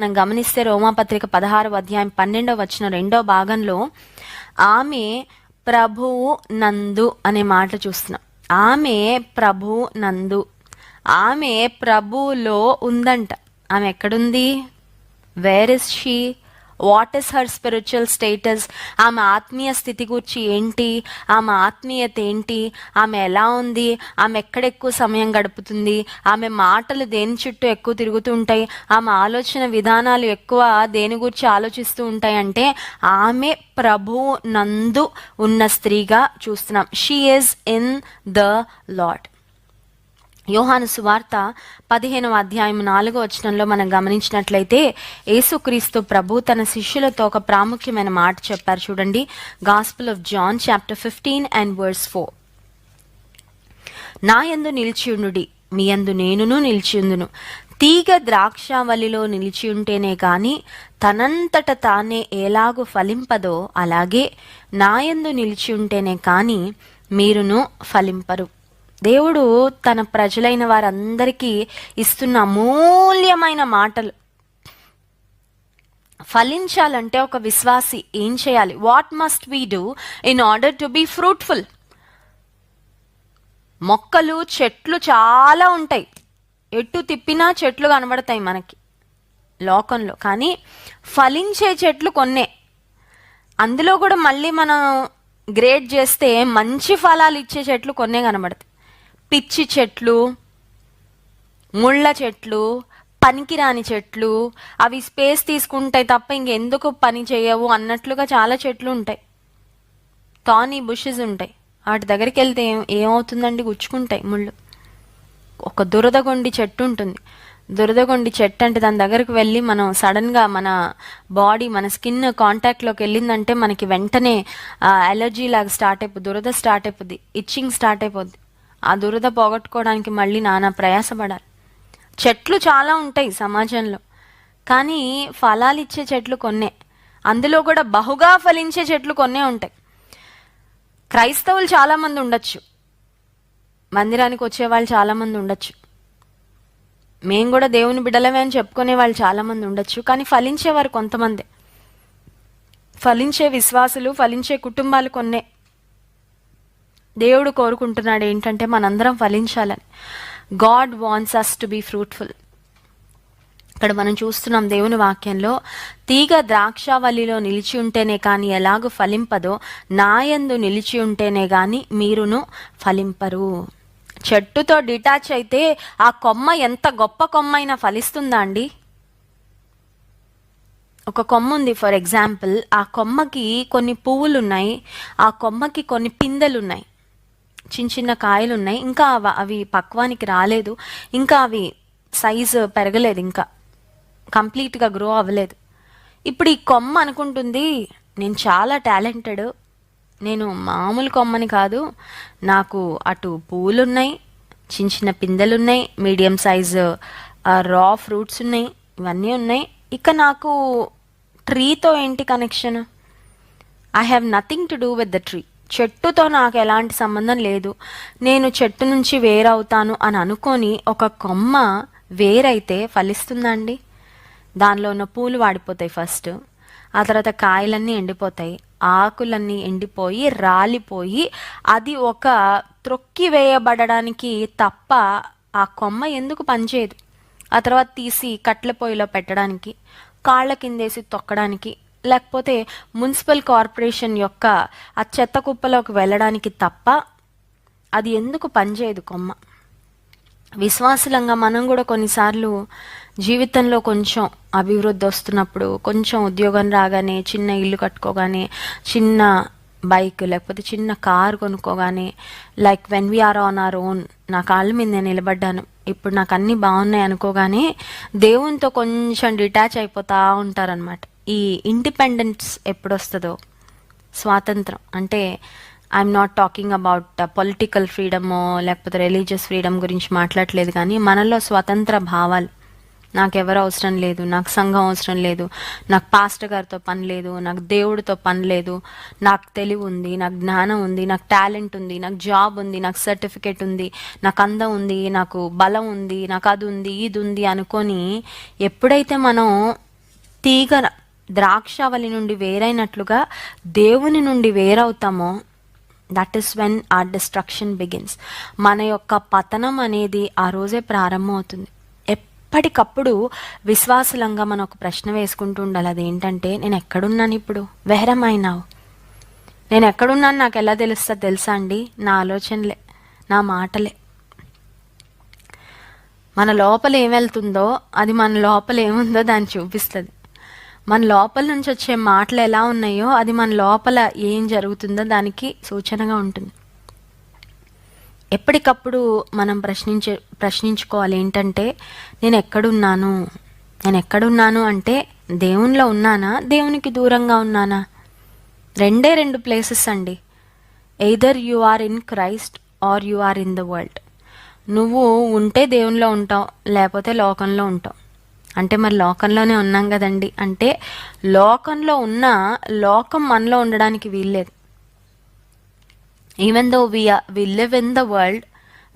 మనం గమనిస్తే రోమాపత్రిక పదహారు అధ్యాయం పన్నెండో వచ్చిన రెండో భాగంలో ఆమె ప్రభువు నందు అనే మాట చూస్తున్నాం. ఆమె ప్రభు నందు. ఆమె ప్రభులో ఉందంట. ఆమె ఎక్కడుంది? Where is she what is her spiritual status ఆమె ఆత్మీయ స్థితి గురించి ఏంటి? ఆమె ఆత్మీయత ఏంటి? ఆమె ఎలా ఉంది? ఆమె ఎక్కడ ఎక్కువ సమయం గడుపుతుంది? ఆమె మాటలు దేని చుట్టూ ఎక్కువ తిరుగుతూ ఉంటాయి? ఆమె ఆలోచన విధానాలు ఎక్కువ దేని గురించి ఆలోచిస్తూ ఉంటాయి అంటే ఆమె ప్రభు నందు ఉన్న స్త్రీగా చూస్తున్నాం. She is in the lord యోహాను సువార్త పదిహేనవ అధ్యాయం నాలుగో వచనంలో మనం గమనించినట్లయితే యేసుక్రీస్తు ప్రభు తన శిష్యులతో ఒక ప్రాముఖ్యమైన మాట చెప్పారు. చూడండి gospel of John chapter fifteen and verse four నా యందు నిలిచియుండుడి మీ యందు నేనును నిలిచియుందును. తీగ ద్రాక్షావళిలో నిలిచి ఉంటేనే కానీ తనంతట తానే ఎలాగు ఫలింపదో అలాగే నాయందు నిలిచి ఉంటేనే కానీ మీరును ఫలింపరు. దేవుడు తన ప్రజలైన వారందరికీ ఇస్తున్న అమూల్యమైన మాటలు. ఫలించాలంటే ఒక విశ్వాసి ఏం చేయాలి? What must we do in order to be fruitful మొక్కలు చెట్లు చాలా ఉంటాయి. ఎటు తిప్పినా చెట్లు కనబడతాయి మనకి లోకంలో. కానీ ఫలించే చెట్లు కొన్నే. అందులో కూడా మళ్ళీ మనం గ్రేడ్ చేస్తే మంచి ఫలాలు ఇచ్చే చెట్లు కొన్నే కనబడతాయి. పిచ్చి చెట్లు ముళ్ళ చెట్లు పనికిరాని చెట్లు అవి స్పేస్ తీసుకుంటాయి తప్ప ఇంకెందుకు పని చేయవు అన్నట్లుగా చాలా చెట్లు ఉంటాయి. తానీ బుషెస్ ఉంటాయి. వాటి దగ్గరికి వెళ్తే ఏం ఏమవుతుందండి? గుచ్చుకుంటాయి ముళ్ళు. ఒక దురదగొండి చెట్టు ఉంటుంది. దురదగొండి చెట్టు అంటే దాని దగ్గరకు వెళ్ళి మనం సడన్గా మన బాడీ మన స్కిన్ కాంటాక్ట్లోకి వెళ్ళిందంటే మనకి వెంటనే అలర్జీ లాగా స్టార్ట్ అయిపోద్ది దురద స్టార్ట్ అయిపోద్ది. ఇచ్చింగ్ స్టార్ట్ అయిపోద్ది. ఆ దురద పోగొట్టుకోవడానికి మళ్ళీ నానా ప్రయాసపడాలి. చెట్లు చాలా ఉంటాయి సమాజంలో. కానీ ఫలాలు ఇచ్చే చెట్లు కొన్నే. అందులో కూడా బహుగా ఫలించే చెట్లు కొన్నే ఉంటాయి. క్రైస్తవులు చాలామంది ఉండొచ్చు. మందిరానికి వచ్చే వాళ్ళు చాలామంది ఉండొచ్చు. మేము కూడా దేవుని బిడ్డలమే అని చెప్పుకునే వాళ్ళు చాలామంది ఉండొచ్చు. కానీ ఫలించేవారు కొంతమంది. ఫలించే విశ్వాసులు ఫలించే కుటుంబాలు కొన్నే. దేవుడు కోరుకుంటున్నాడు ఏంటంటే మనందరం ఫలించాలని. God wants us to be fruitful ఇక్కడ మనం చూస్తున్నాం దేవుని వాక్యంలో తీగ ద్రాక్షావల్లిలో నిలిచి ఉంటేనే కానీ ఎలాగూ ఫలింపదో నాయందు నిలిచి ఉంటేనే కానీ మీరును ఫలింపరు. చెట్టుతో డిటాచ్ అయితే ఆ కొమ్మ ఎంత గొప్ప కొమ్మ అయినా ఫలిస్తుందా అండి? ఒక కొమ్మ ఉంది ఫర్ ఎగ్జాంపుల్ ఆ కొమ్మకి కొన్ని పువ్వులు ఉన్నాయి ఆ కొమ్మకి కొన్ని పిందెలు ఉన్నాయి చిన్న చిన్న కాయలు ఉన్నాయి ఇంకా అవ- అవి పక్వానికి రాలేదు. ఇంకా అవి సైజు పెరగలేదు ఇంకా. కంప్లీట్గా గ్రో అవ్వలేదు. ఇప్పుడు ఈ కొమ్మ అనుకుంటుంది నేను చాలా టాలెంటెడ్ నేను మామూలు కొమ్మని కాదు. నాకు అటు పూలు ఉన్నాయి చిన్న చిన్న పిందెలు ఉన్నాయి మీడియం సైజు రా ఫ్రూట్స్ ఉన్నాయి ఇవన్నీ ఉన్నాయి. ఇక నాకు ట్రీతో ఏంటి connection I have nothing to do with the tree చెట్టుతో నాకు ఎలాంటి సంబంధం లేదు. నేను చెట్టు నుంచి వేరవుతాను అని అనుకొని ఒక కొమ్మ వేరైతే ఫలిస్తుందండి. దానిలో ఉన్న పూలు వాడిపోతాయి ఫస్ట్. ఆ తర్వాత కాయలన్నీ ఎండిపోతాయి. ఆకులన్నీ ఎండిపోయి రాలిపోయి అది ఒక త్రొక్కి వేయబడడానికి తప్ప ఆ కొమ్మ ఎందుకు పనిచేయదు? ఆ తర్వాత తీసి కట్ల పొయ్యిలో పెట్టడానికి కాళ్ళ కిందేసి తొక్కడానికి లేకపోతే మున్సిపల్ కార్పొరేషన్ యొక్క ఆ చెత్త కుప్పలోకి వెళ్ళడానికి తప్ప అది ఎందుకు పనిచేయదు కొమ్మ? విశ్వాసులంగా మనం కూడా కొన్నిసార్లు జీవితంలో కొంచెం అభివృద్ధి వస్తున్నప్పుడు కొంచెం ఉద్యోగం రాగానే చిన్న ఇల్లు కట్టుకోగానే చిన్న బైక్ లేకపోతే చిన్న car కొనుక్కోగానే like when we are on our own నా కాళ్ళ మీద నేను నిలబడ్డాను. ఇప్పుడు నాకు అన్నీ బాగున్నాయి అనుకోగానే దేవునితో కొంచెం డిటాచ్ అయిపోతూ ఉంటారనమాట ఈ ఇండిపెండెన్స్ ఎప్పుడు వస్తుందో స్వాతంత్రం. అంటే I'm not talking about political ఫ్రీడమో లేకపోతే రిలీజియస్ ఫ్రీడమ్ గురించి మాట్లాడలేదు కానీ మనలో స్వతంత్ర భావాలు. నాకు అవసరం లేదు నాకు సంఘం అవసరం లేదు నాకు పాస్టర్ గారితో పని లేదు నాకు దేవుడితో పని లేదు నాకు తెలివి ఉంది నాకు జ్ఞానం ఉంది నాకు టాలెంట్ ఉంది నాకు జాబ్ ఉంది నాకు సర్టిఫికేట్ ఉంది నాకు అందం ఉంది నాకు బలం ఉంది నాకు అది ఉంది ఇది ఉంది అనుకొని ఎప్పుడైతే మనం తీగ ద్రాక్షావళి నుండి వేరైనట్లుగా దేవుని నుండి వేరవుతామో that is when our destruction begins మన యొక్క పతనం అనేది ఆ రోజే ప్రారంభం అవుతుంది ఎప్పటికప్పుడు విశ్వాసలంగా మనం ఒక ప్రశ్న వేసుకుంటూ ఉండాలి. అదేంటంటే నేను ఎక్కడున్నాను ఇప్పుడు? వెహరమైనావు? నేను ఎక్కడున్నాను? నాకు ఎలా తెలుస్తుంది తెలుసా అండి? నా ఆలోచనలే నా మాటలే. మన లోపల ఏం వెళ్తుందో అది మన లోపల ఏముందో దాన్ని చూపిస్తుంది. మన లోపల నుంచి వచ్చే మాటలు ఎలా ఉన్నాయో అది మన లోపల ఏం జరుగుతుందో దానికి సూచనగా ఉంటుంది. ఎప్పటికప్పుడు మనం ప్రశ్నించే ప్రశ్నించుకోవాలి ఏంటంటే నేను ఎక్కడున్నాను? నేను ఎక్కడున్నాను అంటే దేవునిలో ఉన్నానా? దేవునికి దూరంగా ఉన్నానా? రెండే రెండు ప్లేసెస్ అండి. Either you are in Christ or you are in the world నువ్వు ఉంటే దేవునిలో ఉంటావు లేకపోతే లోకంలో ఉంటావు. అంటే మరి లోకంలోనే ఉన్నాం కదండి. అంటే లోకంలో ఉన్న లోకం మనలో ఉండడానికి వీల్లేదు. Even though we we live in the world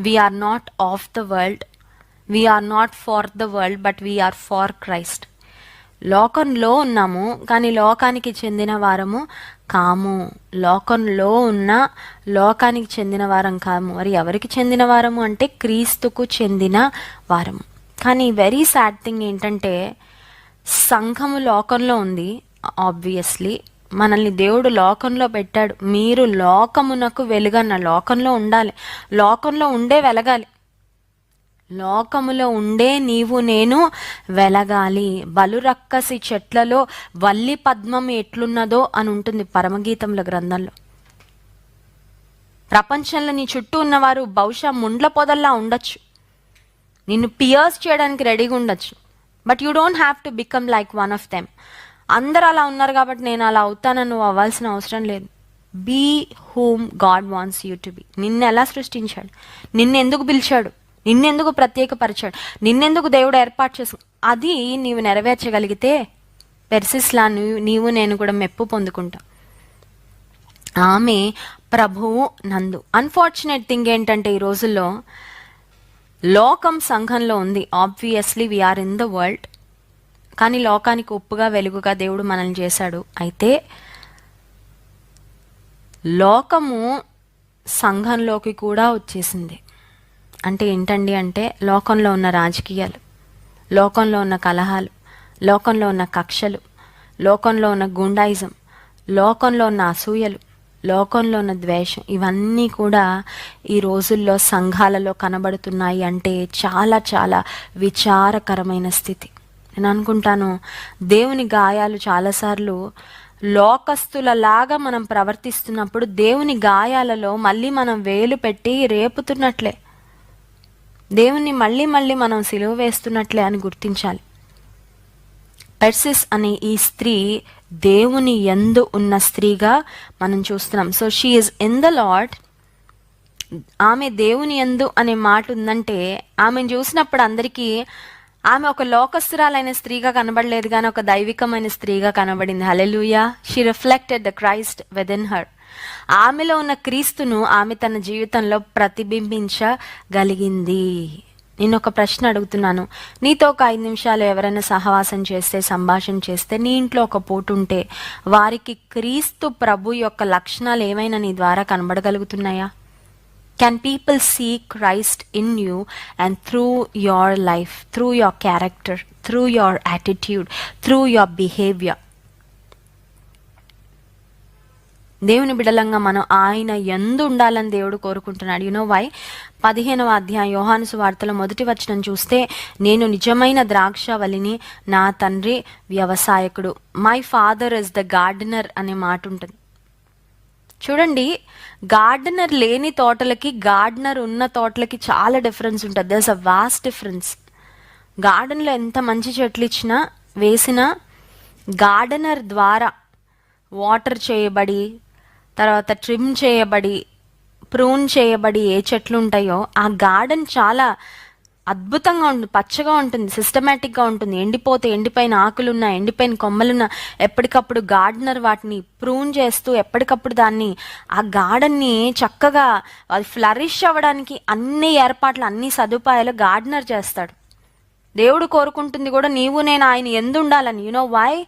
we are not of the world we are not for the world but we are for Christ లోకంలో ఉన్నాము కానీ లోకానికి చెందిన వారము కాము. లోకంలో ఉన్న లోకానికి చెందిన వారం కాము. మరి ఎవరికి చెందిన వారము అంటే క్రీస్తుకు చెందిన వారము. కానీ వెరీ సాడ్ థింగ్ ఏంటంటే సంఘము లోకంలో ఉంది ఆబ్వియస్లీ మనల్ని దేవుడు లోకంలో పెట్టాడు. మీరు లోకమునకు వెలుగన్న లోకంలో ఉండాలి. లోకంలో ఉండే వెలగాలి. లోకములో ఉండే నీవు నేను వెలగాలి. బలురక్కసి చెట్లలో వల్లి పద్మం ఎట్లున్నదో అని ఉంటుంది పరమగీతముల గ్రంథంలో. ప్రపంచంలో నీ చుట్టూ ఉన్నవారు బహుశా ముండ్ల పొదల్లా ఉండొచ్చు. నిన్ను పియర్స్ చేయడానికి రెడీగా ఉండొచ్చు. But you don't have to become like one of them అందరు అలా ఉన్నారు కాబట్టి నేను అలా అవుతానని నువ్వు అవ్వాల్సిన అవసరం లేదు. Be whom God wants you to be నిన్ను ఎలా సృష్టించాడు? నిన్నెందుకు పిలిచాడు? నిన్నెందుకు ప్రత్యేకపరిచాడు? నిన్నెందుకు దేవుడు ఏర్పాటు చేసు? అది నీవు నెరవేర్చగలిగితే పెర్సిస్లా నీవు నీవు నేను కూడా మెప్పు పొందుకుంటా. ఆమె ప్రభువు నందు. అన్ఫార్చునేట్ థింగ్ ఏంటంటే ఈ రోజుల్లో లోకం సంఘంలో ఉంది. Obviously we are in the world కానీ లోకానికి ఉప్పుగా వెలుగుగా దేవుడు మనల్ని చేశాడు. అయితే లోకము సంఘంలోకి కూడా వచ్చేసింది. అంటే ఏంటండి అంటే లోకంలో ఉన్న రాజకీయాలు లోకంలో ఉన్న కలహాలు లోకంలో ఉన్న కక్షలు లోకంలో ఉన్న గుండాయిజం లోకంలో ఉన్న అసూయలు లోకంలో ఉన్న ద్వేషం ఇవన్నీ కూడా ఈ రోజుల్లో సంఘాలలో కనబడుతున్నాయి అంటే చాలా చాలా విచారకరమైన స్థితి. నేను అనుకుంటాను దేవుని గాయాలు చాలాసార్లు లోకస్తులలాగా మనం ప్రవర్తిస్తున్నప్పుడు దేవుని గాయాలలో మళ్ళీ మనం వేలు పెట్టి రేపుతున్నట్లే. దేవుని మళ్ళీ మళ్ళీ మనం సిలువ వేస్తున్నట్లే అని గుర్తించాలి. పెర్సిస్ అనే ఈ స్త్రీ దేవుని ఎందు ఉన్న స్త్రీగా మనం చూస్తున్నాం. So she is in the lord ఆమె దేవుని ఎందు అనే మాట ఉందంటే ఆమెను చూసినప్పుడు అందరికీ ఆమె ఒక లోకస్తురాలైన స్త్రీగా కనబడలేదు కానీ ఒక దైవికమైన స్త్రీగా కనబడింది. Hallelujah she reflected the Christ within her ఆమెలో ఉన్న క్రీస్తును ఆమె తన జీవితంలో ప్రతిబింబించగలిగింది. నేను ఒక ప్రశ్న అడుగుతున్నాను. నీతో ఒక ఐదు నిమిషాలు ఎవరైనా సహవాసం చేస్తే సంభాషణ చేస్తే నీ ఇంట్లో ఒక పోటు ఉంటే వారికి క్రీస్తు ప్రభు యొక్క లక్షణాలు ఏమైనా నీ ద్వారా కనబడగలుగుతున్నాయా? Can people see Christ in you and through your life through your character through your attitude through your behaviour దేవుని బిడలంగా మనం ఆయన ఎందు ఉండాలని దేవుడు కోరుకుంటున్నాడు. యునో వై పదిహేనవ అధ్యాయం యోహానుసు వార్తలో మొదటి వచనం చూస్తే నేను నిజమైన ద్రాక్షవల్లిని నా తండ్రి వ్యవసాయకుడు. My father is the gardener అనే మాట ఉంటుంది. చూడండి గార్డెనర్ లేని తోటలకి గార్డెనర్ ఉన్న తోటలకి చాలా డిఫరెన్స్ ఉంటుంది. దర్స్ అ వాస్ట్ డిఫరెన్స్ గార్డెన్లో ఎంత మంచి చెట్లు ఇచ్చినా వేసినా గార్డెనర్ ద్వారా వాటర్ చేయబడి తర్వాత ట్రిమ్ చేయబడి ప్రూన్ చేయబడి ఏ చెట్లు ఉంటాయో ఆ గార్డెన్ చాలా అద్భుతంగా ఉంటుంది పచ్చగా ఉంటుంది సిస్టమేటిక్గా ఉంటుంది. ఎండిపోతే ఎండిపోయిన ఆకులున్నా ఎండిపోయిన కొమ్మలున్నా ఎప్పటికప్పుడు గార్డెనర్ వాటిని ప్రూన్ చేస్తూ ఎప్పటికప్పుడు దాన్ని ఆ గార్డెన్ని చక్కగా అది ఫ్లరిష్ అవ్వడానికి అన్ని ఏర్పాట్లు అన్ని సదుపాయాలు గార్డెనర్ చేస్తాడు. దేవుడు కోరుకుంటుంది కూడా నీవు నేను ఆయన ఎందు ఉండాలని. యునో వై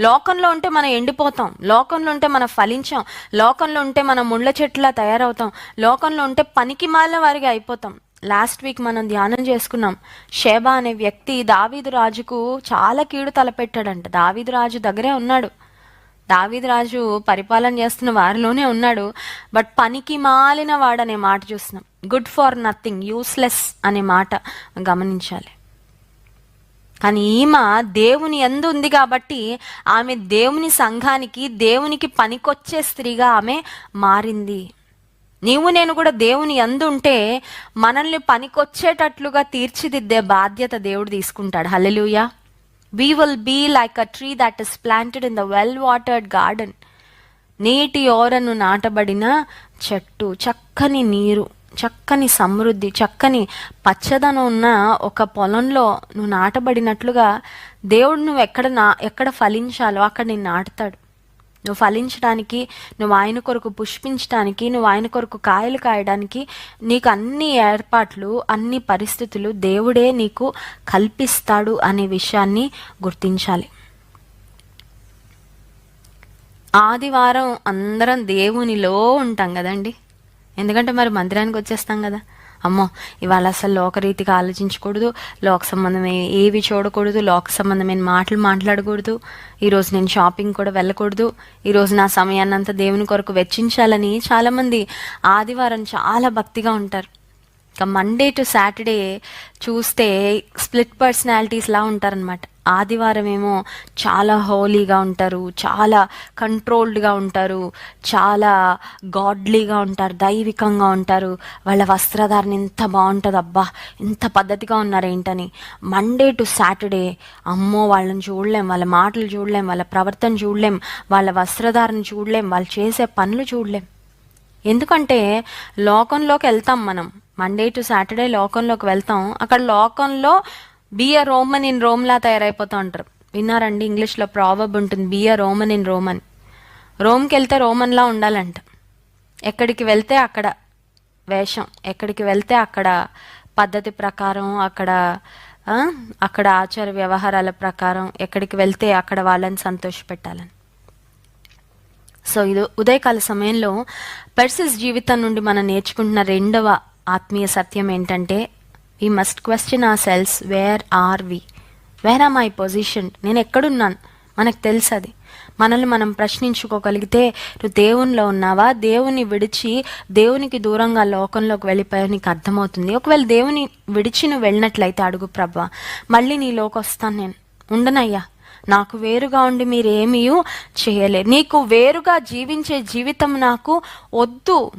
లోకంలో ఉంటే మనం ఎండిపోతాం. లోకంలో ఉంటే మనం ఫలించాం. లోకంలో ఉంటే మనం ముళ్ళ చెట్టులా తయారవుతాం. లోకంలో ఉంటే పనికి మాలిన వారిగా అయిపోతాం. లాస్ట్ వీక్ మనం ధ్యానం చేసుకున్నాం. షేబా అనే వ్యక్తి దావీదు రాజుకు చాలా కీడు తలపెట్టాడంట. దావీదు రాజు దగ్గరే ఉన్నాడు. దావీదు రాజు పరిపాలన చేస్తున్న వారిలోనే ఉన్నాడు. బట్ పనికి మాలిన వాడనే మాట చూస్తున్నాం. గుడ్ ఫార్ నథింగ్ యూస్లెస్ అనే మాట గమనించాలి. కానీ ఈమె దేవుని ఎందు ఉంది కాబట్టి ఆమె దేవుని సంఘానికి దేవునికి పనికొచ్చే స్త్రీగా ఆమె మారింది. నీవు నేను కూడా దేవుని ఎందు ఉంటే మనల్ని పనికొచ్చేటట్లుగా తీర్చిదిద్దే బాధ్యత దేవుడు తీసుకుంటాడు. Hallelujah. We will be like a tree that is planted in the well watered garden నీటి ఓరను నాటబడిన చెట్టు చక్కని నీరు. చక్కని సమృద్ధి చక్కని పచ్చదనం ఉన్న ఒక పొలంలో నువ్వు నాటబడినట్లుగా దేవుడు నువ్వు ఎక్కడ నా ఎక్కడ ఫలించాలో అక్కడ నేను నాటుతాడు. నువ్వు ఫలించడానికి నువ్వు ఆయన కొరకు పుష్పించడానికి నువ్వు ఆయన కొరకు కాయలు కాయడానికి నీకు అన్ని ఏర్పాట్లు అన్ని పరిస్థితులు దేవుడే నీకు కల్పిస్తాడు అనే విషయాన్ని గుర్తించాలి. ఆదివారం అందరం దేవునిలో ఉంటాం కదండి. ఎందుకంటే మరి మందిరానికి వచ్చేస్తాం కదా. అమ్మో ఇవాళ అసలు లోకరీతిగా ఆలోచించకూడదు లోక సంబంధమే ఏవి చూడకూడదు లోక సంబంధమైన మాటలు మాట్లాడకూడదు. ఈరోజు నేను షాపింగ్ కూడా వెళ్ళకూడదు. ఈరోజు నా సమయాన్నంతా దేవుని కొరకు వెచ్చించాలని చాలామంది ఆదివారం చాలా భక్తిగా ఉంటారు. ఇక మండే టు సాటర్డే చూస్తే స్ప్లిట్ పర్సనాలిటీస్లా ఉంటారనమాట ఆదివారం ఏమో చాలా హోలీగా ఉంటారు చాలా కంట్రోల్డ్గా ఉంటారు చాలా గాడ్లీగా ఉంటారు దైవికంగా ఉంటారు. వాళ్ళ వస్త్రధారణ ఎంత బాగుంటుంది అబ్బా ఎంత పద్ధతిగా ఉన్నారు ఏంటని మండే టు సాటర్డే అమ్మో వాళ్ళని చూడలేం వాళ్ళ మాటలు చూడలేం వాళ్ళ ప్రవర్తన చూడలేం వాళ్ళ వస్త్రధారణ చూడలేం వాళ్ళు చేసే పనులు చూడలేం. ఎందుకంటే లోకంలోకి వెళ్తాం మనం. మండే టు సాటర్డే లోకంలోకి వెళ్తాం. అక్కడ లోకంలో బియ రోమన్ ఇన్ రోమ్లా తయారైపోతూ ఉంటారు విన్నారండి? ఇంగ్లీష్లో ప్రాబబ్ ఉంటుంది be a Roman in Roman రోమ్కి వెళ్తే రోమన్లా ఉండాలంట. ఎక్కడికి వెళ్తే అక్కడ వేషం ఎక్కడికి వెళ్తే అక్కడ పద్ధతి ప్రకారం అక్కడ అక్కడ ఆచార వ్యవహారాల ప్రకారం ఎక్కడికి వెళ్తే అక్కడ వాళ్ళని సంతోషపెట్టాలని. సో ఇది ఉదయకాల సమయంలో పెర్సిస్ జీవితం నుండి మనం నేర్చుకుంటున్న రెండవ ఆత్మీయ సత్యం ఏంటంటే we must question ourselves where are we where are my position నేను ఎక్కడున్నాను? మనకు తెలుసు అది. మనల్ని మనం ప్రశ్నించుకోగలిగితే నువ్వు దేవునిలో ఉన్నావా? దేవుని విడిచి దేవునికి దూరంగా లోకంలోకి వెళ్ళిపోయా నీకు అర్థమవుతుంది. ఒకవేళ దేవుని విడిచి నువ్వు వెళ్ళినట్లయితే అడుగు ప్రభా. మళ్ళీ నీలోకి వస్తాను నేను. ఉండనయ్యా. నాకు వేరుగా ఉండి మీరేమీ చేయలేరు. నీకు వేరుగా జీవించే జీవితం నాకు వద్దు.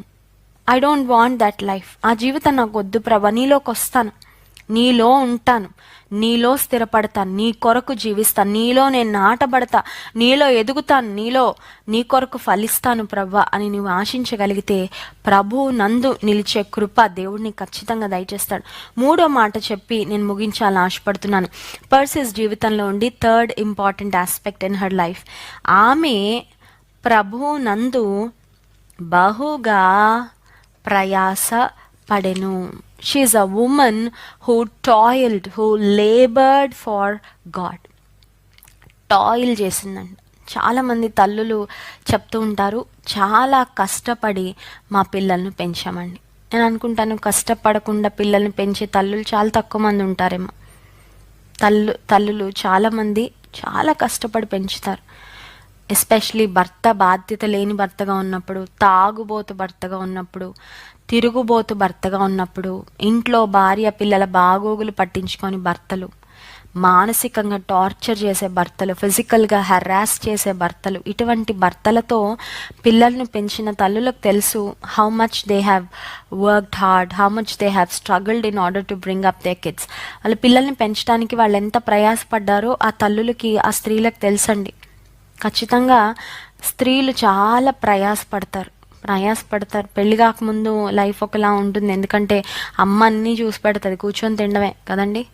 I don't want that life ఆ జీవితం నాకు వద్దు ప్రభ. నీలోకి వస్తాను. నీలో ఉంటాను. నీలో స్థిరపడతాను నీ కొరకు జీవిస్తాను నీలో నేను నాటబడతా. నీలో ఎదుగుతాను. నీలో నీ కొరకు ఫలిస్తాను ప్రభ అని నువ్వు ఆశించగలిగితే ప్రభు నందు నిలిచే కృప దేవుడిని ఖచ్చితంగా దయచేస్తాడు. మూడో మాట చెప్పి నేను ముగించాలని ఆశపడుతున్నాను. పర్సిస్ జీవితంలో ఉండి third important aspect in her life. ఆమె ప్రభు నందు బహుగా ప్రయాస పడెను. She is a woman who toiled who laboured for God toil చేసిందండి చాలామంది తల్లులు చెప్తూ ఉంటారు చాలా కష్టపడి మా పిల్లల్ని పెంచామండి నేను అనుకుంటాను కష్టపడకుండా పిల్లల్ని పెంచే తల్లులు చాలా తక్కువ మంది ఉంటారేమో. తల్లు తల్లులు చాలామంది చాలా కష్టపడి పెంచుతారు. ఎస్పెషలీ భర్త బాధ్యత లేని భర్తగా ఉన్నప్పుడు తాగుబోతు భర్తగా ఉన్నప్పుడు తిరుగుబోతు భర్తగా ఉన్నప్పుడు ఇంట్లో భార్య పిల్లల బాగోగులు పట్టించుకొని భర్తలు మానసికంగా టార్చర్ చేసే భర్తలు ఫిజికల్గా హెరాస్ చేసే భర్తలు ఇటువంటి భర్తలతో పిల్లల్ని పెంచిన తల్లులకు తెలుసు how much they have worked hard how much they have struggled in order to bring up they kids వాళ్ళ పిల్లల్ని పెంచడానికి వాళ్ళు ఎంత ప్రయాసపడ్డారో ఆ తల్లులకి ఆ స్త్రీలకు తెలుసండి. ఖచ్చితంగా స్త్రీలు చాలా ప్రయాసపడతారు. ప్రయాసపడతారు. పెళ్ళి కాకముందు లైఫ్ ఒకలా ఉంటుంది. ఎందుకంటే అమ్మ అన్నీ చూసి పెడతది. కూర్చొని తినడమే కదండి?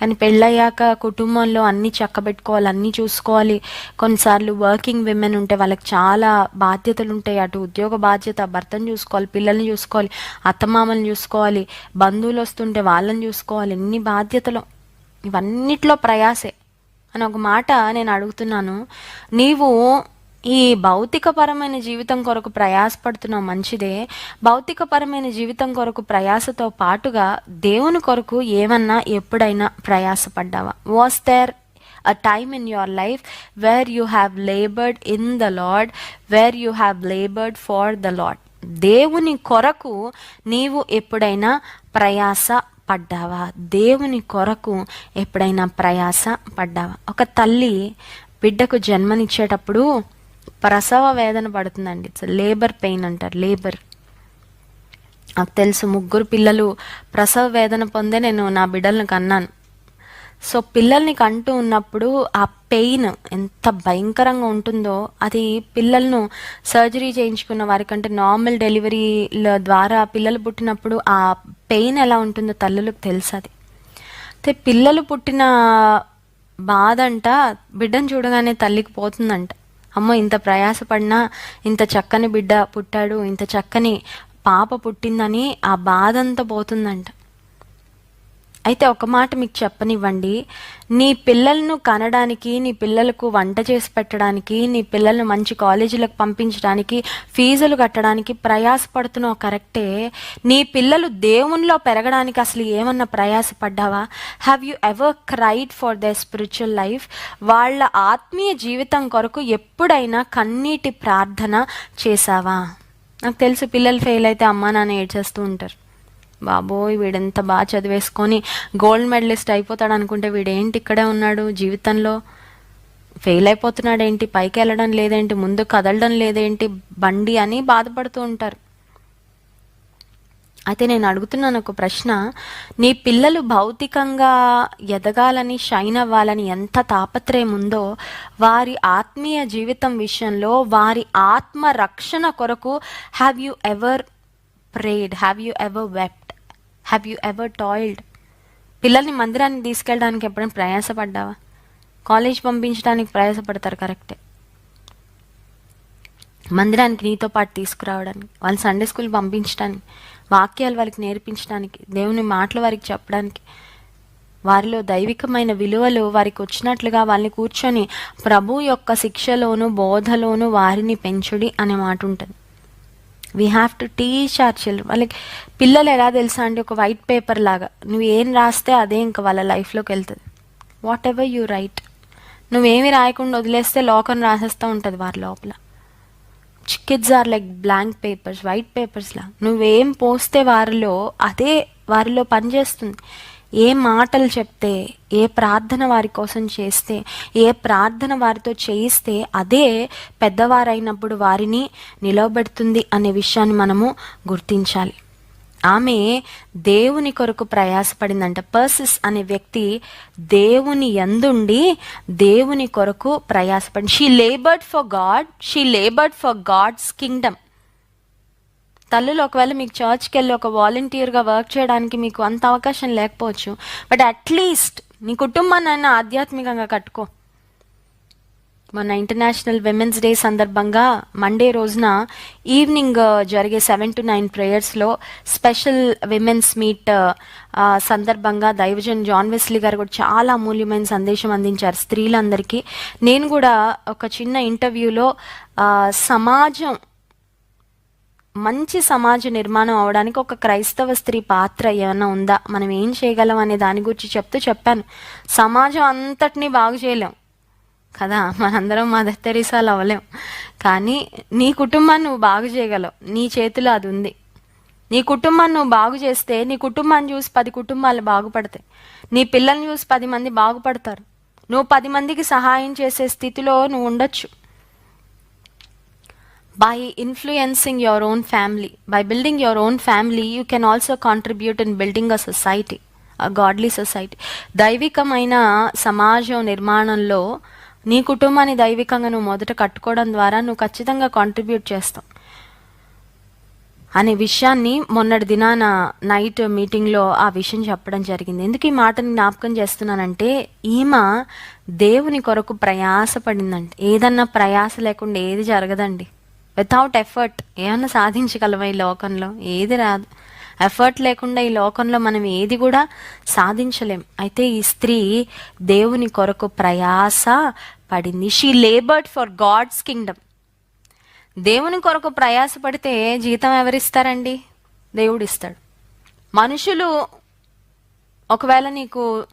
కానీ పెళ్ళయ్యాక కుటుంబంలో అన్నీ చక్కబెట్టుకోవాలి అన్నీ చూసుకోవాలి. కొన్నిసార్లు వర్కింగ్ విమెన్ ఉంటే వాళ్ళకి చాలా బాధ్యతలు ఉంటాయి అటు ఉద్యోగ బాధ్యత భర్తను చూసుకోవాలి పిల్లల్ని చూసుకోవాలి అత్తమామల్ని చూసుకోవాలి బంధువులు వస్తుంటే వాళ్ళని చూసుకోవాలి. ఎన్ని బాధ్యతలు? ఇవన్నిట్లో ప్రయాసే. అని ఒక మాట నేను అడుగుతున్నాను. నీవు ఈ భౌతికపరమైన జీవితం కొరకు ప్రయాసపడుతున్నావు మంచిదే. భౌతికపరమైన జీవితం కొరకు ప్రయాసతో పాటుగా దేవుని కొరకు ఏమన్నా ఎప్పుడైనా ప్రయాసపడ్డావా? Was there a time in your life where you have labored in the Lord, where you have labored for the Lord. దేవుని కొరకు నీవు ఎప్పుడైనా ప్రయాస పడ్డావా? దేవుని కొరకు ఎప్పుడైనా ప్రయాస పడ్డావా? ఒక తల్లి బిడ్డకు జన్మనిచ్చేటప్పుడు ప్రసవ వేదన పడుతుందండి. ఇట్స్ లేబర్ పెయిన్ అంటారు లేబర్ నాకు తెలుసు ముగ్గురు పిల్లలు ప్రసవ వేదన పొందే నేను నా బిడ్డలను కన్నాను. సో పిల్లల్ని కంటూ ఉన్నప్పుడు ఆ పెయిన్ ఎంత భయంకరంగా ఉంటుందో అది పిల్లలను సర్జరీ చేయించుకున్న వారికంటే నార్మల్ డెలివరీల ద్వారా పిల్లలు పుట్టినప్పుడు ఆ పెయిన్ ఎలా ఉంటుందో తల్లులకు తెలుసు అది అయితే పిల్లలు పుట్టిన బాధ అంట బిడ్డను చూడగానే తల్లికి పోతుందంట. అమ్మో ఇంత ప్రయాసపడినా ఇంత చక్కని బిడ్డ పుట్టాడు ఇంత చక్కని పాప పుట్టిందని ఆ బాధ అంతా పోతుందంట. అయితే ఒక మాట మీకు చెప్పనివ్వండి. నీ పిల్లలను కనడానికి నీ పిల్లలకు వంట చేసి పెట్టడానికి నీ పిల్లలను మంచి కాలేజీలకు పంపించడానికి ఫీజులు కట్టడానికి ప్రయాసపడుతున్నావు కరెక్టే. నీ పిల్లలు దేవునిలో పెరగడానికి అసలు ఏమన్నా ప్రయాసపడ్డావా? Have you ever cried for the spiritual life వాళ్ళ ఆత్మీయ జీవితం కొరకు ఎప్పుడైనా కన్నీటి ప్రార్థన చేశావా? నాకు తెలుసు పిల్లలు ఫెయిల్ అయితే అమ్మా నాన్న ఏడ్చేస్తూ ఉంటారు. బాబోయ్ వీడెంత బాగా చదివేసుకొని గోల్డ్ మెడలిస్ట్ అయిపోతాడు అనుకుంటే వీడేంటి ఇక్కడే ఉన్నాడు జీవితంలో? ఫెయిల్ అయిపోతున్నాడు ఏంటి పైకి వెళ్ళడం లేదేంటి? ముందు కదలడం లేదేంటి? బండి అని బాధపడుతూ ఉంటారు. అయితే నేను అడుగుతున్నాను ఒక ప్రశ్న. నీ పిల్లలు భౌతికంగా ఎదగాలని షైన్ అవ్వాలని ఎంత తాపత్రయం ఉందో వారి ఆత్మీయ జీవితం విషయంలో వారి ఆత్మ రక్షణ కొరకు have you ever prayed have you ever wept have you ever toiled పిల్లల్ని మందిరాన్ని తీసుకెళ్ళడానికి ఎప్పుడైనా ప్రయాసపడ్డావా? కాలేజ్ పంపించడానికి ప్రయాసపడతారు కరెక్టే. మందిరానికి నీతో పాటు తీసుకురావడానికి వాళ్ళు సండే స్కూల్ పంపించడానికి వాక్యాలు వాళ్ళకి నేర్పించడానికి దేవుని మాటలు వారికి చెప్పడానికి వారిలో దైవికమైన విలువలు వారికి వచ్చినట్లుగా వాళ్ళని కూర్చొని ప్రభు యొక్క శిక్షలోను బోధలోను వారిని పెంచుడి అనే మాట ఉంటుంది. We have to teach our children like పిల్లలు ఎలా తెలుసా అండి? ఒక వైట్ పేపర్ లాగా. నువ్వు ఏం రాస్తే అదే ఇంకా వాళ్ళ లైఫ్లోకి వెళ్తుంది. వాట్ ఎవర్ యూ రైట్ నువ్వేమి రాయకుండా వదిలేస్తే లోకం రాసేస్తూ ఉంటుంది వారి లోపల. Kids are like blank papers white పేపర్స్లా నువ్వేం పోస్తే వారిలో అదే వారిలో పనిచేస్తుంది. ఏ మాటలు చెప్తే ఏ ప్రార్థన వారి కోసం చేస్తే ఏ ప్రార్థన వారితో చేయిస్తే అదే పెద్దవారైనప్పుడు వారిని నిలవబెడుతుంది అనే విషయాన్ని మనము గుర్తించాలి. ఆమె దేవుని కొరకు ప్రయాసపడిందంట. పర్సిస్ అనే వ్యక్తి దేవుని యందుండి దేవుని కొరకు ప్రయాసపడి she laboured for God she laboured for God's kingdom తల్లులు ఒకవేళ మీకు చర్చ్కి వెళ్ళి ఒక వాలంటీర్గా వర్క్ చేయడానికి మీకు అంత అవకాశం లేకపోవచ్చు. బట్ అట్లీస్ట్ నీ కుటుంబాన్ని అయినా ఆధ్యాత్మికంగా కట్టుకో. మొన్న ఇంటర్నేషనల్ విమెన్స్ డే సందర్భంగా మండే రోజున ఈవినింగ్ జరిగే సెవెన్ టు నైన్ ప్రేయర్స్లో స్పెషల్ విమెన్స్ మీట్ సందర్భంగా దైవజన్ జాన్ వెస్లీ గారు కూడా చాలా అమూల్యమైన సందేశం అందించారు స్త్రీలందరికీ. నేను కూడా ఒక చిన్న ఇంటర్వ్యూలో సమాజం మంచి సమాజ నిర్మాణం అవడానికి ఒక క్రైస్తవ స్త్రీ పాత్ర ఏమైనా ఉందా? మనం ఏం చేయగలం అనే దాని గురించి చెప్తూ చెప్పాను. సమాజం అంతటినీ బాగు చేయలేం. కదా? మనందరం మదర్ తెరీసాలు అవ్వలేం. కానీ నీ కుటుంబాన్ని నువ్వు బాగు చేయగలవు. నీ చేతిలో అది ఉంది. నీ కుటుంబాన్ని నువ్వు బాగు చేస్తే నీ కుటుంబాన్ని చూసి పది కుటుంబాలు బాగుపడతాయి. నీ పిల్లల్ని చూసి పది మంది బాగుపడతారు. నువ్వు పది మందికి సహాయం చేసే స్థితిలో నువ్వు ఉండొచ్చు. By influencing your own family by building your own family you can also contribute in building a society a godly society. దైవికమైన సమాజం నిర్మాణంలో నీ కుటుంబాన్ని దైవికంగా నువ్వు మొదట కట్టుకోవడం ద్వారా నువ్వు ఖచ్చితంగా కాంట్రిబ్యూట్ చేస్తావు. అనే విషయాన్ని మొన్నటి దినాన నైట్ మీటింగ్లో ఆ విషయం చెప్పడం జరిగింది. ఎందుకు ఈ మాటని జ్ఞాపకం చేస్తున్నానంటే ఈమె దేవుని కొరకు ప్రయాసపడిందండి ఏదన్నా ప్రయాస లేకుండా ఏది జరగదండి. వితౌట్ ఎఫర్ట్ ఏమన్నా సాధించగలవా ఈ లోకంలో? ఏది రాదు. ఎఫర్ట్ లేకుండా ఈ లోకంలో మనం ఏది కూడా సాధించలేం. అయితే ఈ స్త్రీ దేవుని కొరకు ప్రయాస పడింది. She laboured for God's kingdom దేవుని కొరకు ప్రయాసపడితే జీతం ఎవరిస్తారండి? దేవుడు ఇస్తాడు మనుషులు ఒకవేళ నీకు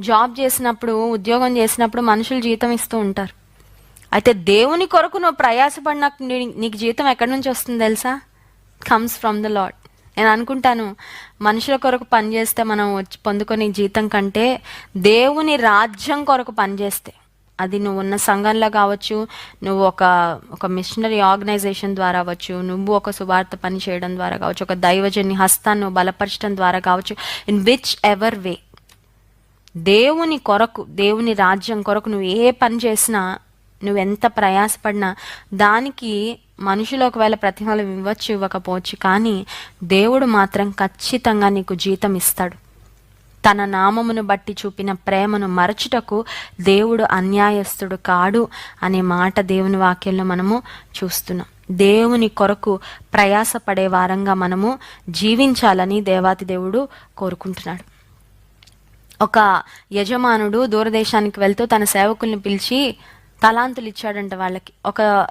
జాబ్ చేసినప్పుడు ఉద్యోగం చేసినప్పుడు మనుషులు జీతం ఇస్తూ ఉంటారు. అయితే దేవుని కొరకు నువ్వు ప్రయాసపడినాక నీ- నీకు జీవితం ఎక్కడి నుంచి వస్తుంది తెలుసా? కమ్స్ ఫ్రమ్ ద లాడ్ నేను అనుకుంటాను మనుషుల కొరకు పనిచేస్తే మనం వచ్చి పొందుకునే జీతం కంటే దేవుని రాజ్యం కొరకు పనిచేస్తే అది నువ్వు ఉన్న సంఘంలో కావచ్చు నువ్వు ఒక ఒక మిషనరీ ఆర్గనైజేషన్ ద్వారా అవ్వచ్చు నువ్వు ఒక సువార్త పని చేయడం ద్వారా కావచ్చు ఒక దైవజన్ని హస్తాన్ని బలపరచడం ద్వారా కావచ్చు ఇన్ విచ్ ఎవర్ వే దేవుని కొరకు దేవుని రాజ్యం కొరకు నువ్వు ఏ పని చేసినా నువ్వు ఎంత ప్రయాసపడినా దానికి మనుషులు ఒకవేళ ప్రతిఫలం ఇవ్వచ్చు ఇవ్వకపోవచ్చు కానీ దేవుడు మాత్రం ఖచ్చితంగా నీకు జీతం ఇస్తాడు. తన నామమును బట్టి చూపిన ప్రేమను మరచుటకు దేవుడు అన్యాయస్తుడు కాడు అనే మాట దేవుని వాక్యంలో మనము చూస్తున్నాం. దేవుని కొరకు ప్రయాసపడే వారంగా మనము జీవించాలని దేవాతి దేవుడు కోరుకుంటున్నాడు. ఒక యజమానుడు దూరదేశానికి వెళ్తూ తన సేవకుల్ని పిలిచి తలాంతులు ఇచ్చాడంట వాళ్ళకి. ఒక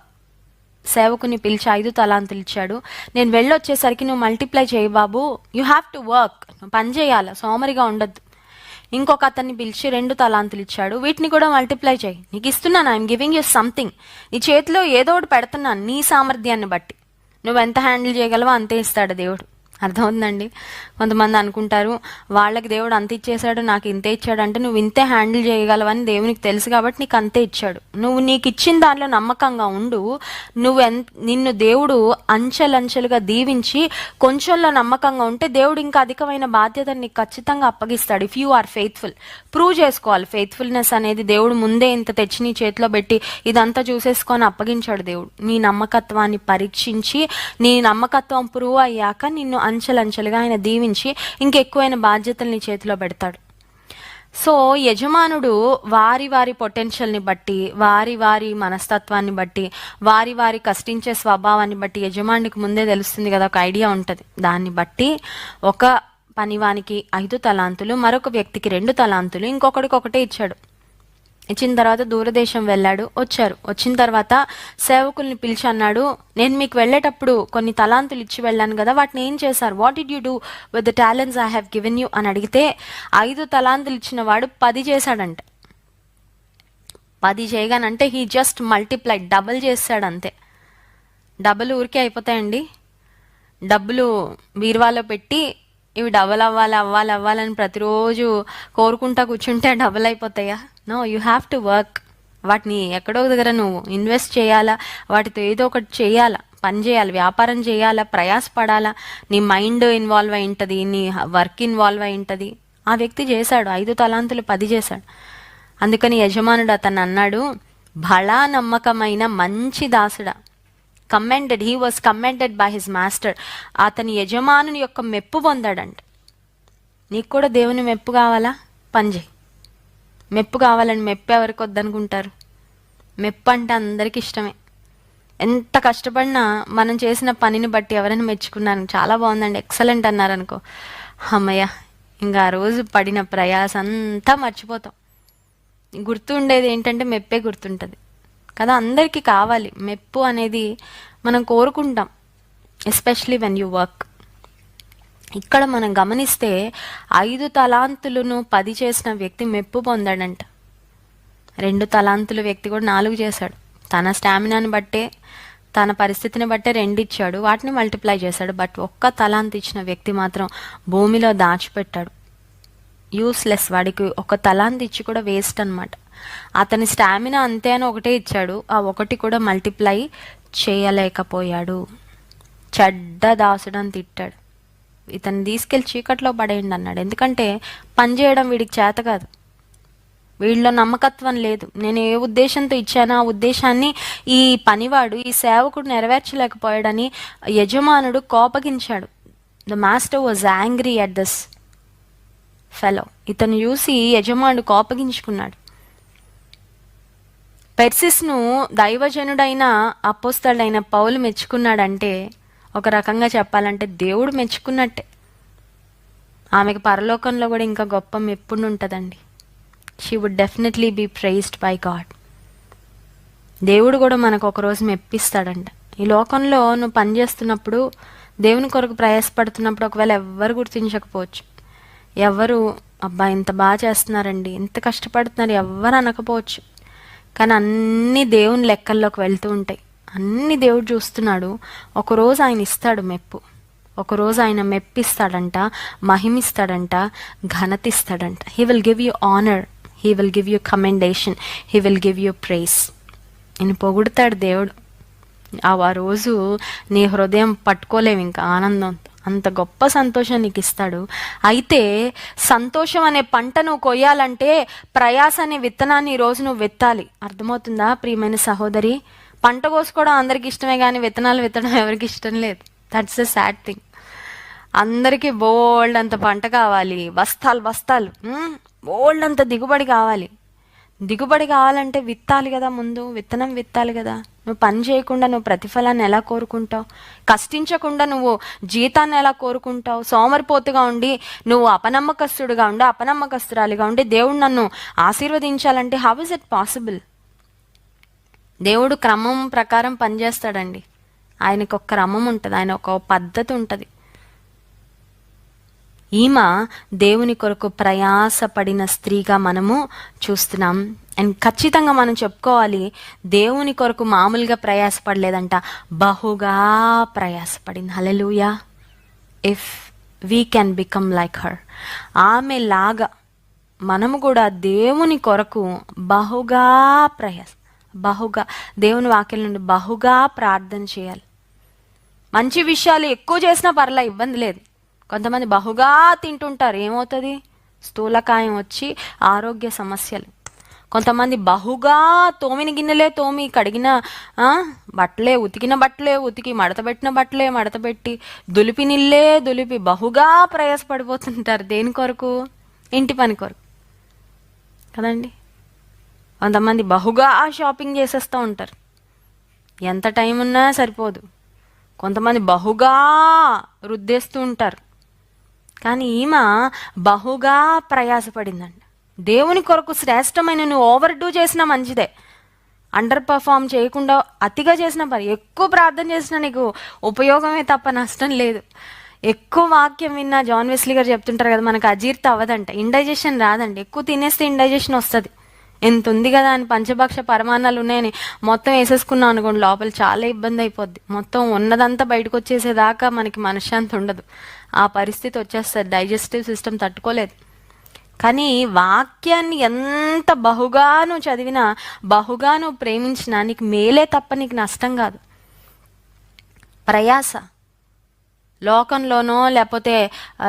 సేవకుని పిలిచి ఐదు తలాంతులు ఇచ్చాడు. నేను వెళ్ళొచ్చేసరికి నువ్వు మల్టిప్లై చేయి బాబు. యూ హ్యావ్ టు వర్క్ నువ్వు పని చేయాలి. సోమరిగా ఉండద్దు. ఇంకొక అతన్ని పిలిచి రెండు తలాంతులు ఇచ్చాడు. వీటిని కూడా మల్టిప్లై చేయి. నీకు ఇస్తున్నాను. ఐఎమ్ గివింగ్ యూ సంథింగ్ నీ చేతిలో ఏదో ఒకటి పెడుతున్నాను. నీ సామర్థ్యాన్ని బట్టి. నువ్వు ఎంత హ్యాండిల్ చేయగలవో అంతే ఇస్తాడు దేవుడు. అర్థమవుతుందండి. కొంతమంది అనుకుంటారు వాళ్ళకి దేవుడు అంత ఇచ్చేసాడు నాకు ఇంతే ఇచ్చాడు. అంటే నువ్వు ఇంతే హ్యాండిల్ చేయగలవని దేవునికి తెలుసు కాబట్టి నీకు అంతే ఇచ్చాడు. నువ్వు నీకు ఇచ్చిన దాంట్లో నమ్మకంగా ఉండు. నువ్వు ఎన్ నిన్ను దేవుడు అంచెలంచెలుగా దీవించి కొంచెంలో నమ్మకంగా ఉంటే దేవుడు ఇంకా అధికమైన బాధ్యతను నీకు ఖచ్చితంగా అప్పగిస్తాడు if you are faithful prove చేసుకోవాలి. ఫెయిత్ఫుల్నెస్ అనేది దేవుడు ముందే ఇంత తెచ్చి నీ చేతిలో పెట్టి ఇదంతా చూసేసుకొని అప్పగించాడు దేవుడు. నీ నమ్మకత్వాన్ని పరీక్షించి నీ నమ్మకత్వం ప్రూవ్ అయ్యాక నిన్ను అంచెలంచెలుగా ఆయన దీవించి ఇంకెక్కువైన బాధ్యతల్ని చేతిలో పెడతాడు. సో యజమానుడు వారి వారి పొటెన్షియల్ని బట్టి వారి వారి మనస్తత్వాన్ని బట్టి వారి వారి కష్టించే స్వభావాన్ని బట్టి యజమానికి ముందే తెలుస్తుంది కదా ఒక ఐడియా ఉంటుంది. దాన్ని బట్టి ఒక పనివానికి ఐదు తలాంతులు మరొక వ్యక్తికి రెండు తలాంతులు ఇంకొకడికి ఒకటే ఇచ్చాడు. ఇచ్చిన తర్వాత దూరదేశం వెళ్ళాడు వచ్చారు. వచ్చిన తర్వాత సేవకుల్ని పిలిచి అన్నాడు నేను మీకు వెళ్ళేటప్పుడు కొన్ని తలాంతులు ఇచ్చి వెళ్ళాను కదా వాటిని ఏం చేశారు? What did you do with the talents I have given you అని అడిగితే ఐదు తలాంతులు ఇచ్చిన వాడు పది చేశాడంట. పది చేయగానంటే హీ జస్ట్ మల్టిప్లై డబుల్ చేస్తాడు అంతే డబుల్ ఊరికే అయిపోతాయండి. డబ్బులు బీరువాలో పెట్టి ఇవి డబల్ అవ్వాలి అవ్వాలి అవ్వాలని ప్రతిరోజు కోరుకుంటా కూర్చుంటే double అయిపోతాయా? No you have to work వాటిని ఎక్కడో దగ్గర నువ్వు ఇన్వెస్ట్ చేయాలా? వాటితో ఏదో ఒకటి చేయాలా? పని చేయాలి? వ్యాపారం చేయాలా? ప్రయాసపడాలా? నీ మైండ్ ఇన్వాల్వ్ అయి ఉంటుంది నీ వర్క్ ఇన్వాల్వ్ అయి ఉంటుంది. ఆ వ్యక్తి చేశాడు ఐదు తలాంతులు పది చేశాడు. అందుకని యజమానుడు అతను అన్నాడు బలా నమ్మకమైన మంచి దాసుడా. Commended he was commended by his master అతని యజమానుని యొక్క మెప్పు పొందాడంట. నీకు కూడా దేవుని మెప్పు కావాలా? పని చేయి. మెప్పు కావాలని మెప్పు ఎవరికి వద్దనుకుంటారు? మెప్పు అంటే అందరికీ ఇష్టమే. ఎంత కష్టపడినా మనం చేసిన పనిని బట్టి ఎవరైనా మెచ్చుకున్నాను? చాలా బాగుందండి. ఎక్సలెంట్ అన్నారు అనుకో అమ్మయ్య ఇంకా ఆ రోజు పడిన ప్రయాస అంతా మర్చిపోతాం. గుర్తుండేది ఏంటంటే మెప్పే గుర్తుంటుంది. కదా అందరికీ కావాలి. మెప్పు అనేది మనం కోరుకుంటాం ఎస్పెషలీ వెన్ యూ వర్క్ ఇక్కడ మనం గమనిస్తే ఐదు తలాంతులను పది చేసిన వ్యక్తి మెప్పు పొందాడంట. రెండు తలాంతుల వ్యక్తి కూడా నాలుగు చేశాడు. తన స్టామినాని బట్టే తన పరిస్థితిని బట్టే రెండు ఇచ్చాడు. వాటిని మల్టిప్లై చేశాడు. బట్ ఒక్క తలాంత ఇచ్చిన వ్యక్తి మాత్రం భూమిలో దాచిపెట్టాడు. యూస్లెస్ వాడికి ఒక తలాంత ఇచ్చి కూడా వేస్ట్ అన్నమాట. అతని స్టామినా అంతే అని ఒకటే ఇచ్చాడు. ఆ ఒకటి కూడా మల్టిప్లై చేయలేకపోయాడు. చెడ్డ దాసుడని తిట్టాడు. ఇతను తీసుకెళ్ళి చీకట్లో పడేయండి అన్నాడు ఎందుకంటే పని చేయడం వీడికి చేత కాదు. వీళ్ళలో నమ్మకత్వం లేదు. నేను ఏ ఉద్దేశంతో ఇచ్చానో ఆ ఉద్దేశాన్ని ఈ పనివాడు ఈ సేవకుడు నెరవేర్చలేకపోయాడని యజమానుడు కోపగించాడు. The master was angry at this fellow ఇతను చూసి యజమానుడు కోపగించుకున్నాడు. పెర్సిస్ను దైవజనుడైన అపోస్తడైన పౌలు మెచ్చుకున్నాడంటే ఒక రకంగా చెప్పాలంటే దేవుడు మెచ్చుకున్నట్టే. ఆమెకు పరలోకంలో కూడా ఇంకా గొప్ప మెప్పుడు ఉంటుందండి she would definitely be praised by God దేవుడు కూడా మనకు ఒకరోజు మెప్పిస్తాడంట. ఈ లోకంలో నువ్వు పని చేస్తున్నప్పుడు దేవుని కొరకు ప్రయాసపడుతున్నప్పుడు ఒకవేళ ఎవ్వరు గుర్తించకపోవచ్చు. ఎవరు అబ్బా ఇంత బాగా చేస్తున్నారండి ఇంత కష్టపడుతున్నారు ఎవ్వరు అనకపోవచ్చు. కానీ అన్ని దేవుని లెక్కల్లోకి వెళ్తూ ఉంటాయి. అన్ని దేవుడు చూస్తున్నాడు. ఒకరోజు ఆయన ఇస్తాడు మెప్పు. ఒకరోజు ఆయన మెప్పిస్తాడంట మహిమిస్తాడంట ఘనతిస్తాడంట. He will give you honour he will give you commendation he will give you praise నేను పొగుడతాడు దేవుడు. ఆ రోజు నీ హృదయం పట్టుకోలేవు ఇంకా ఆనందంతో అంత గొప్ప సంతోషం నీకు ఇస్తాడు అయితే సంతోషం అనే పంట నువ్వు కొయ్యాలంటే ప్రయాస అనే విత్తనాన్ని ఈ రోజు నువ్వు విత్తాలి. అర్థమవుతుందా ప్రియమైన సహోదరి? పంట కోసుకోవడం అందరికి ఇష్టమే కానీ విత్తనాలు విత్తడం ఎవరికి ఇష్టం లేదు. దట్స్ ఎ సాడ్ థింగ్ అందరికీ బోల్డ్ అంత పంట కావాలి. బస్తాలు బస్తాలు బోల్డ్ అంత దిగుబడి కావాలి. దిగుబడి కావాలంటే విత్తాలి కదా ముందు విత్తనం విత్తాలి కదా. నువ్వు పని చేయకుండా నువ్వు ప్రతిఫలాన్ని ఎలా కోరుకుంటావు? కష్టించకుండా నువ్వు జీతాన్ని ఎలా కోరుకుంటావు? సోమరిపోతుగా ఉండి నువ్వు అపనమ్మకస్తుడుగా ఉండి అపనమ్మకస్తురాలిగా ఉండి దేవుడు నన్ను ఆశీర్వదించాలంటే హౌ ఇస్ ఇట్ పాసిబుల్ దేవుడు క్రమం ప్రకారం పనిచేస్తాడండి. ఆయనకు ఒక క్రమం ఉంటుంది ఆయన ఒక పద్ధతి ఉంటుంది. ఈమె దేవుని కొరకు ప్రయాసపడిన స్త్రీగా మనము చూస్తున్నాం. అండ్ ఖచ్చితంగా మనం చెప్పుకోవాలి దేవుని కొరకు మామూలుగా ప్రయాసపడలేదంట. బహుగా ప్రయాసపడింది. Hallelujah if we can become like her ఆమె లాగా మనము కూడా దేవుని కొరకు బహుగా ప్రయాస బహుగా దేవుని వాక్యం నుండి బహుగా ప్రార్థన చేయాలి. మంచి విషయాలు ఎక్కువ చేసినా పర్లే ఇబ్బంది లేదు. కొంతమంది బహుగా తింటుంటారు. ఏమవుతుంది? స్థూలకాయం వచ్చి ఆరోగ్య సమస్యలు. కొంతమంది బహుగా తోమిన గిన్నెలే తోమి కడిగిన బట్టలే ఉతికిన బట్టలే ఉతికి మడతపెట్టిన బట్టలే మడతపెట్టి దులిపి నిల్లే దులిపి బహుగా ప్రయాసపడిపోతుంటారు. దేని కొరకు? ఇంటి పని కొరకు. కదండి? కొంతమంది బహుగా షాపింగ్ చేసేస్తూ ఉంటారు. ఎంత టైం ఉన్నా సరిపోదు. కొంతమంది బహుగా రుద్దేస్తూ ఉంటారు. కానీ ఈమె బహుగా ప్రయాసపడిందండి దేవుని కొరకు శ్రేష్టమైన నువ్వు ఓవర్ డూ చేసినా మంచిదే. అండర్ పర్ఫామ్ చేయకుండా అతిగా చేసిన పని ఎక్కువ ప్రార్థన చేసినా నీకు ఉపయోగమే తప్ప నష్టం లేదు. ఎక్కువ వాక్యం విన్నా జాన్ వెస్లీ గారు చెప్తుంటారు కదా మనకు అజీర్త అవ్వదంట ఇండైజెషన్ రాదండి ఎక్కువ తినేస్తే ఇండైజెషన్ వస్తుంది. ఎంత ఉంది కదా అని పంచభక్ష పరమాన్నాలు ఉన్నాయని మొత్తం వేసేసుకున్నాం అనుకోండి లోపల చాలా ఇబ్బంది అయిపోద్ది. మొత్తం ఉన్నదంతా బయటకు వచ్చేసేదాకా మనకి మనశ్శాంతి ఉండదు. ఆ పరిస్థితి వచ్చేస్తుంది. డైజెస్టివ్ సిస్టమ్ తట్టుకోలేదు. కానీ వాక్యాన్ని ఎంత బహుగా నువ్వు చదివినా బహుగా నువ్వు ప్రేమించినా నీకు మేలే తప్ప నీకు నష్టం కాదు. ప్రయాస. లోకంలోనో లేకపోతే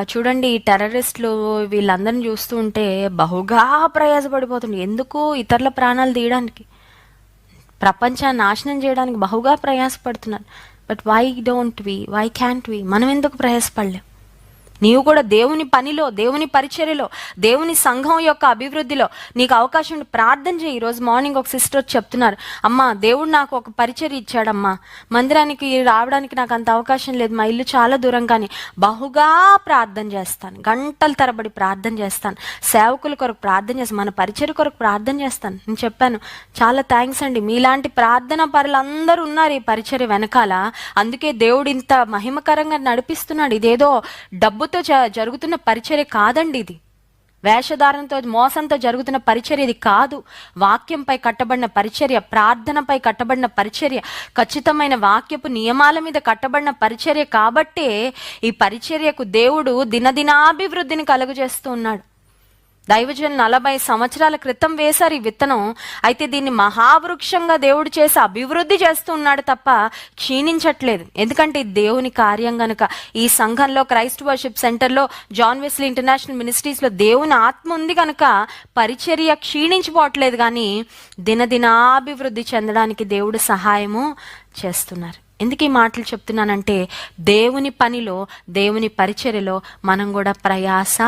చూడండి ఈ టెర్రరిస్టులు వీళ్ళందరిని చూస్తూ ఉంటే బహుగా ప్రయాసపడిపోతుంది ఎందుకు ఇతరుల ప్రాణాలు తీయడానికి? ప్రపంచాన్ని నాశనం చేయడానికి బహుగా ప్రయాసపడుతున్నారు. But why don't we why can't we మనం ఎందుకు ప్రయాసపడలేం? నీవు కూడా దేవుని పనిలో దేవుని పరిచర్యలో దేవుని సంఘం యొక్క అభివృద్ధిలో నీకు అవకాశం ప్రార్థన చేయి. ఈరోజు మార్నింగ్ ఒక సిస్టర్ వచ్చి చెప్తున్నారు అమ్మా దేవుడు నాకు ఒక పరిచర్య ఇచ్చాడమ్మా. మందిరానికి రావడానికి నాకు అంత అవకాశం లేదు. మా ఇల్లు చాలా దూరం కానీ బహుగా ప్రార్థన చేస్తాను. గంటల తరబడి ప్రార్థన చేస్తాను. సేవకుల కొరకు ప్రార్థన చేస్తాను. మన పరిచర్య కొరకు ప్రార్థన చేస్తాను. నేను చెప్పాను చాలా థ్యాంక్స్ అండి. మీలాంటి ప్రార్థన పరులందరూ ఉన్నారు ఈ పరిచర్య వెనకాల. అందుకే దేవుడు ఇంత మహిమకరంగా నడిపిస్తున్నాడు. ఇదేదో డబ్బు డబ్బుతో జరుగుతున్న పరిచర్య కాదండి ఇది. వేషధారణతో మోసంతో జరుగుతున్న పరిచర్య ఇది కాదు. వాక్యంపై కట్టబడిన పరిచర్య ప్రార్థనపై కట్టబడిన పరిచర్య ఖచ్చితమైన వాక్యపు నియమాల మీద కట్టబడిన పరిచర్య కాబట్టే ఈ పరిచర్యకు దేవుడు దినదినాభివృద్ధిని కలుగజేస్తూ ఉన్నాడు. దైవజన్ నలభై సంవత్సరాల క్రితం వేశారు ఈ విత్తనం. అయితే దీన్ని మహావృక్షంగా దేవుడు చేసి అభివృద్ధి చేస్తున్నాడు తప్ప క్షీణించట్లేదు. ఎందుకంటే ఇది దేవుని కార్యం గనుక. ఈ సంఘంలో క్రైస్ట్ వర్షిప్ సెంటర్లో జాన్ వెస్లీ ఇంటర్నేషనల్ మినిస్ట్రీస్లో దేవుని ఆత్మ ఉంది కనుక పరిచర్య క్షీణించిపోవట్లేదు కానీ దినదినాభివృద్ధి చెందడానికి దేవుడు సహాయము చేస్తున్నారు. ఎందుకు ఈ మాటలు చెప్తున్నానంటే దేవుని పనిలో దేవుని పరిచర్యలో మనం కూడా ప్రయాస